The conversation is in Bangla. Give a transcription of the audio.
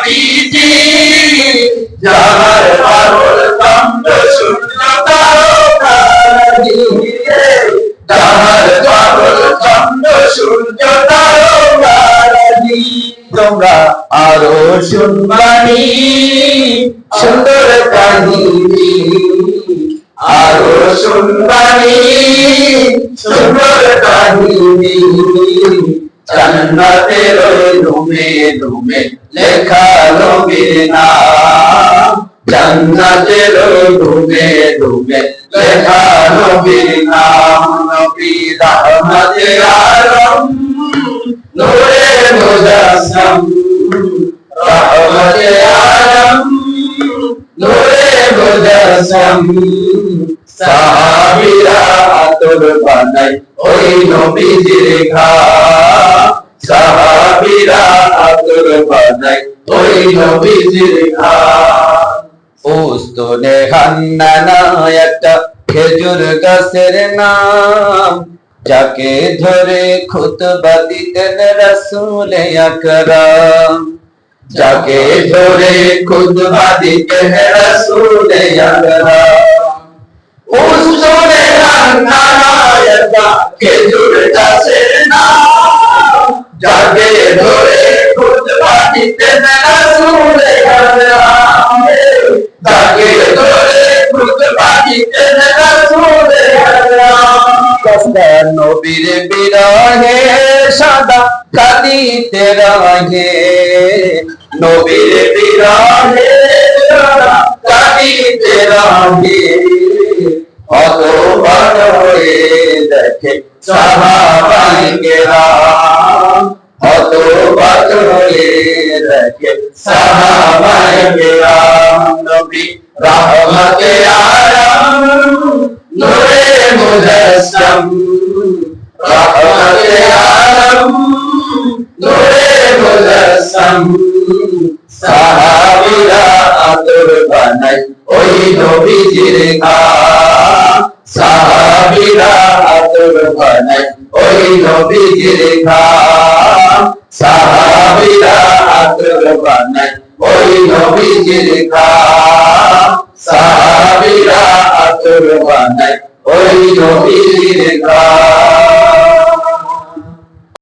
নবীজি যাহার পাগল সূর্য তারকারাজি যাহার পাগল সূর্য তারকারাজি তোমরা আরও শুনবানি সুন্দর কাহিনী জান্নাতের ওই রুমে রুমে লেখা নাম জান্নাতের ওই রুমে রুমে লেখা নাম নবী রহমতে আলম নূরে মুজাসসাম রহমতে আলম নূরে মুজাসসাম সাহাবীরা আতর বানাই ওই নবীজির ঘাম সাহাবীরা আতর বানাই ওই নবীজির ঘাম উস্তনে হান্নানা একটা খেজুর গাছের নাম, যাকে ধরে খুতবা দিতেন রাসূল আকরাম। যাকে ধরে খুতবা দিতেন রাসূল আকরাম। উস্তনে হান্নানা একটা খেজুর গাছের নাম যাকে ধরে দিতেন রাসূল আকরাম তাকে ধরে রাসূল আকরাম কসবা নবীর বিরহে সাদা কাঁদিতে রহে। নবীর বিরহে দেখে সাহাবাই কেরাম। বড় হয়ে দেখে সাহাবাই কেরাম নবী রহমতে আলম নূরে মুজাসসাম রহমতে আলম নূরে মুজাসসাম সাহাবীরা আতর বানাই ওই নবীজির ঘাম বানাই ওই নবীজির ঘাম